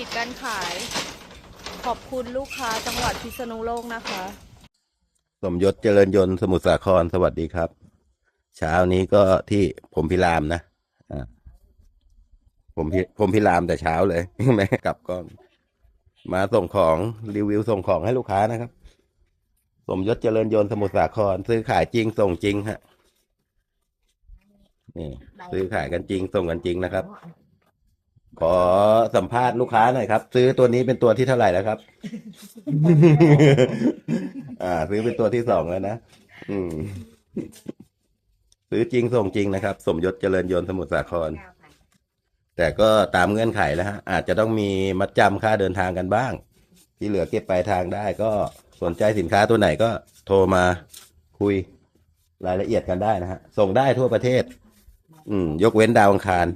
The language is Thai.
ปิดการขาย ขอบคุณลูกค้าจังหวัดพิษณุโลกนะคะ สมยศเจริญยนต์สมุทรสาครสวัสดีครับ เช้านี้ก็ที่ผมพิรามนะอ่าผมพิผมพิรามแต่เช้าเลยไม่กลับก่อน มาส่งของรีวิวส่งของให้ลูกค้านะครับ สมยศเจริญยนต์สมุทรสาคร ซื้อขายจริงส่งจริงฮะนี่ซื้อขายกันจริงส่งกันจริงนะครับ ขอสัมภาษณ์ลูกค้าหน่อยครับ ซื้อตัวนี้เป็นตัวที่เท่าไหร่แล้วครับ อ่า ซื้อเป็นตัวที่สองแล้วนะอืม ซื้อจริงส่งจริงนะครับ สมยศเจริญยนต์สมุทรสาคร แต่ก็ตามเงื่อนไขแล้วฮะอาจจะต้องมีมัดจำค่าเดินทางกันบ้าง ที่เหลือเก็บปลายทางได้ ก็สนใจสินค้าตัวไหนก็โทรมาคุยรายละเอียดกันได้นะฮะส่งได้ทั่วประเทศ อืม ยกเว้นดาวอังคาร